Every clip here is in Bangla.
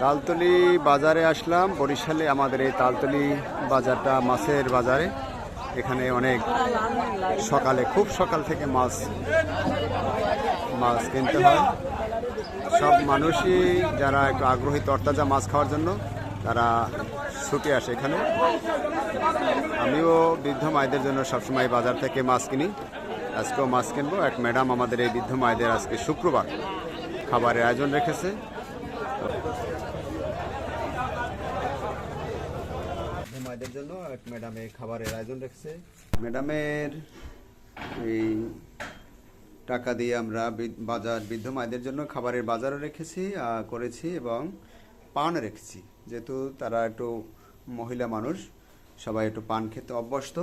তালতলি বাজারে আসলাম। বরিশালে আমাদের এই তালতলি বাজারটা মাছের বাজারে। এখানে অনেক সকালে, খুব সকাল থেকে মাছ মাছ কিনতে হয়। সব মানুষই যারা একটু আগ্রহী তরতাজা মাছ খাওয়ার জন্য, তারা ছুটে আসে এখানে। আমিও বৃদ্ধ মায়েদের জন্য সবসময় বাজার থেকে মাছ কিনি। আজকেও মাছ কিনবো। এক ম্যাডাম আমাদের এই বৃদ্ধ মায়েদের আজকে শুক্রবার খাবারের আয়োজন রেখেছে। মায়েদের জন্য এক ম্যাডামে খাবারের আয়োজন রেখেছে। ম্যাডামের এই টাকা দিয়ে আমরা বাজার, বৃদ্ধ মায়েদের জন্য খাবারের বাজারও রেখেছি করেছি এবং পান রেখেছি। যেহেতু তারা একটু মহিলা মানুষ, সবাই একটু পান খেতে অভ্যস্ত,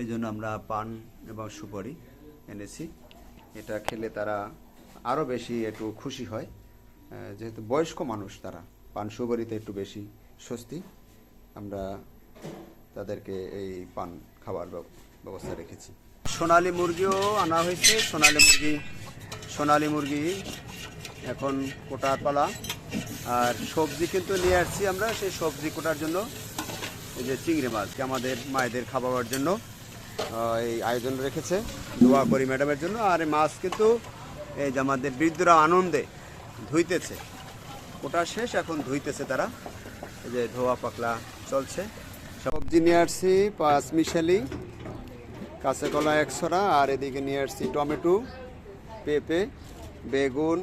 এই জন্য আমরা পান এবং সুপারি এনেছি। এটা খেলে তারা আরও বেশি একটু খুশি হয়। যেহেতু বয়স্ক মানুষ তারা, পান সুপারিতে একটু বেশি স্বস্তি। আমরা তাদেরকে এই পান ব্যব- ব্যবস্থা রেখেছি। সোনালী মুরগিও আনা হয়েছে। সোনালী মুরগি সোনালী মুরগি এখন কোটার পালা। আর সবজি কিন্তু নিয়ে আসছি আমরা। সেই সবজি কোটার জন্য এই যে চিংড়ি মাছ আমাদের মায়েদের খাওয়ার জন্য এই আয়োজন রেখেছে। দোয়া করি ম্যাডামের জন্য। আর এই মাছ কিন্তু এই যে আমাদের বৃদ্ধরা আনন্দে ধুইতেছে। কোটা শেষ, এখন ধুইতেছে তারা। এই যে ধোয়া পাকলা চলছে। সবজি নিয়ে আসছি, পাঁচ মিশালি, কাঁচা কলা একশোরা আর এদিকে নিয়ে আসছি টমেটো, পেঁপে, বেগুন,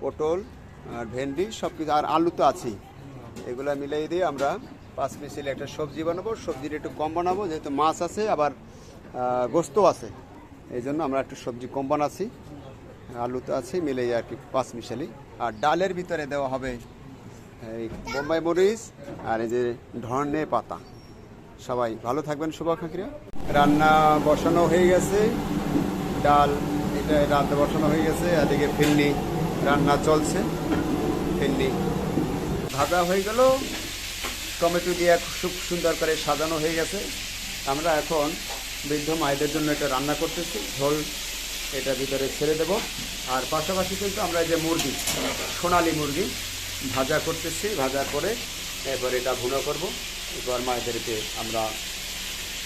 পটল, আর ভেন্ডি সব কিছু আর আলু তো আছেই। এগুলো মিলিয়ে দিয়ে আমরা পাঁচ মিশালি একটা সবজি বানাবো। সবজিটা একটু কম বানাবো, যেহেতু মাছ আছে, আবার গোস্ত আছে। এই জন্য আমরা একটু সবজি কম বানাচ্ছি। আলু তো আছে মিলেই আর কি পাঁচ মিশালি। আর ডালের ভিতরে দেওয়া হবে, এই বোম্বাই মরিচ, আর এই যে ধনে পাতা। সবাই ভালো থাকবেন শুভাকাঙ্ক্ষীরা রান্না বসানো হয়ে গেছে, ডাল, এটা রাতে বসানো হয়ে গেছে, এদিকে ফিন্নি রান্না চলছে ফিন্নি ভাজা হয়ে গেল, টমেটো দিয়ে খুব সুন্দর করে সাজানো হয়ে গেছে। আমরা এখন বৃদ্ধ মায়েদের জন্য এটা রান্না করতেছি, ঝোল এটা ভিতরে ছেড়ে দেব। আর পাশাপাশি কিন্তু আমরা এই যে মুরগি, সোনালি মুরগি ভাজা করতেছি, ভাজা করে এরপর এটা ভুনো করব। এরপর মায়েদেরকে আমরা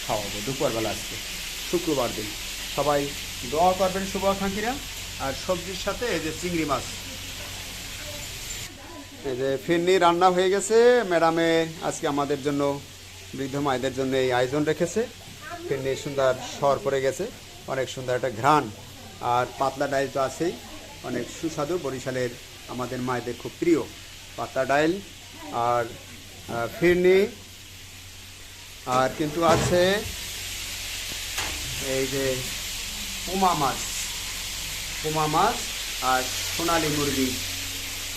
খাওয়াবো, দুপুরবেলা আজকে, শুক্রবার দিন। সবাই দোয়া করবেন শুভাকাঙ্ক্ষীরা। আর সবজির সাথে এই যে চিংড়ি মাছ। এই যে ফিরনি রান্না হয়ে গেছে। ম্যাডামে আজকে আমাদের জন্য, বৃদ্ধ মায়েদের জন্য এই আয়োজন রেখেছে। ফিরনি সুন্দর সর পড়ে গেছে। অনেক সুন্দর একটা ঘ্রাণ। আর পাতলা ডাইল তো আছেই। অনেক সুস্বাদু বরিশালের আমাদের মায়েদের খুব প্রিয় পাতলা ডাইল। আর ফিরনি আর কিন্তু আছে এই যে পুমা মাছ পুমা মাছ আর সোনালি মুরগি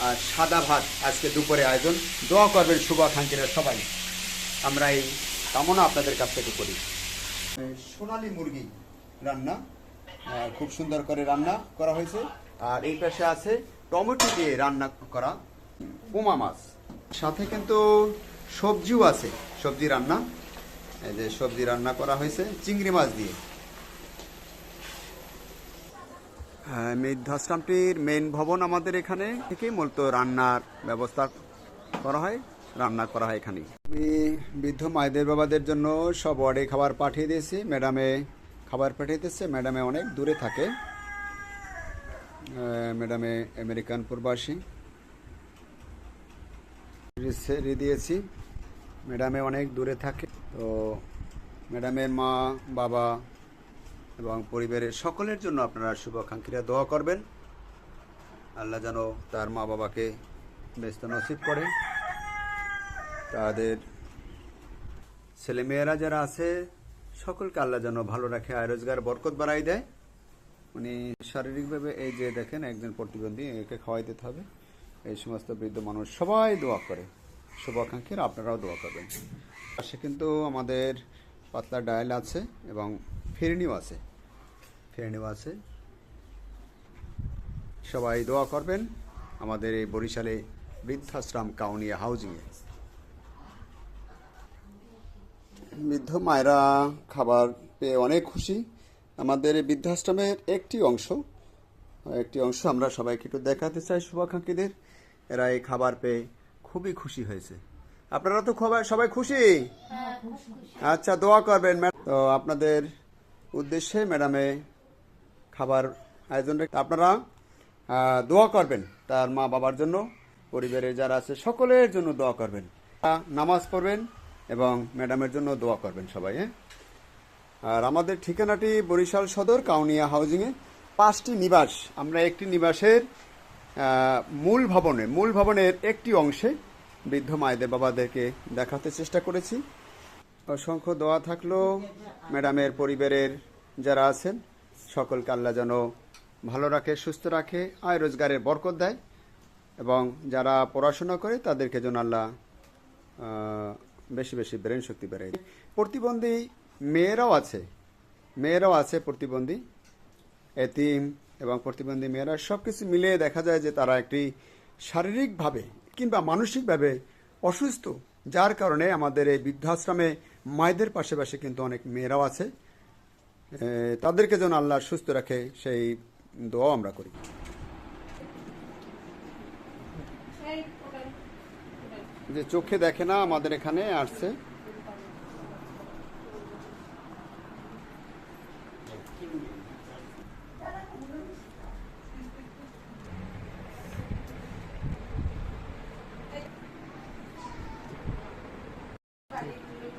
আর সাদা ভাত আজকে দুপুরে আয়োজন। দোয়া করবেন শুভাকাঙ্ক্ষীরা সবাই। আমরা এই কামনা আপনাদের কাছ থেকে করি। সোনালি মুরগি রান্না খুব সুন্দর করে রান্না করা হয়েছে। আর এই পাশে আছে টমেটো দিয়ে রান্না করা পোমা মাছ। সাথে কিন্তু সবজিও আছে, সবজি রান্না। এই যে সবজি রান্না করা হয়েছে চিংড়ি মাছ দিয়ে। হ্যাঁ, বৃদ্ধাশ্রমটির মেন ভবন আমাদের এখানে। থেকে মূলত রান্নার ব্যবস্থা করা হয় রান্না করা হয় এখানে আমি বৃদ্ধ মায়েদের বাবাদের জন্য সব ওয়ার্ডে খাবার পাঠিয়ে দিয়েছি। ম্যাডামে খাবার পাঠিয়ে দিয়েছে। ম্যাডামে অনেক দূরে থাকে। ম্যাডামে আমেরিকান প্রবাসী। দিয়েছি। ম্যাডামে অনেক দূরে থাকে। তো ম্যাডামের মা, বাবা এবং পরিবারের সকলের জন্য আপনারা শুভাকাঙ্ক্ষীরা দোয়া করবেন। আল্লাহ যেন তার মা বাবাকে ব্যস্ত নসিব করে। তাদের ছেলেমেয়েরা যারা আছে, সকলকে আল্লাহ যেন ভালো রাখে, আয় রোজগার, বরকত বাড়াই দেয়। উনি শারীরিকভাবে এই যে দেখেন, একজন প্রতিবন্ধী, একে খাওয়াই দিতে হবে। এই সমস্ত বৃদ্ধ মানুষ সবাই দোয়া করে। শুভাকাঙ্ক্ষীরা আপনারাও দোয়া করবেন। পাশে কিন্তু আমাদের পাতলা ডায়াল আছে এবং ফিরনিও আছে। ফিরনিও আছে। সবাই দোয়া করবেন আমাদের এই বরিশালে বৃদ্ধাশ্রম কাউনিয়া হাউজিংয়ে। বৃদ্ধ মায়েরা খাবার পেয়ে অনেক খুশি। আমাদের এই বৃদ্ধাশ্রমের একটি অংশ একটি অংশ আমরা সবাইকে একটু দেখাতে চাই শুভাকাঙ্ক্ষীদের। এরা এই খাবার পেয়ে খুবই খুশি হয়েছে। আপনারা তো সবাই খুশি? আচ্ছা দোয়া করবেন তো আপনাদের উদ্দেশ্যে ম্যাডামে খাবার আয়োজন আপনারা দোয়া করবেন তার মা বাবার জন্য, পরিবারের যারা আছে সকলের জন্য দোয়া করবেন। নামাজ পড়বেন এবং ম্যাডামের জন্য দোয়া করবেন সবাই হ্যাঁ? আর আমাদের ঠিকানাটি বরিশাল সদর, কাউনিয়া হাউজিংয়ে। পাঁচটি নিবাস, আমরা একটি নিবাসের মূল ভবনে, মূল ভবনের একটি অংশে বৃদ্ধ মায়েদের বাবাদেরকে দেখাতে চেষ্টা করেছি। অসংখ্য দোয়া থাকল ম্যাডামের পরিবারের যারা আছেন, সকলকে আল্লাহ যেন ভালো রাখে, সুস্থ রাখে, আয় রোজগারের বরকত দেয় এবং যারা পড়াশোনা করে তাদেরকে যেন আল্লাহ বেশি বেশি ব্রেন শক্তি বেড়ে প্রতিবন্ধী মেয়েরাও আছে মেয়েরাও আছে প্রতিবন্ধী। এতিম এবং প্রতিবন্ধী মেয়েরা সব কিছু মিলিয়ে দেখা যায় যে তারা একটি শারীরিকভাবে কিংবা মানসিকভাবে অসুস্থ, যার কারণে আমাদের এই বৃদ্ধাশ্রমে মায়েদের পাশাপাশি কিন্তু অনেক মেয়েরাও আছে। তাদেরকে যেন আল্লাহ সুস্থ রাখে, সেই দোয়াও আমরা করি। যে চোখে দেখে না, আমাদের এখানে আসছে।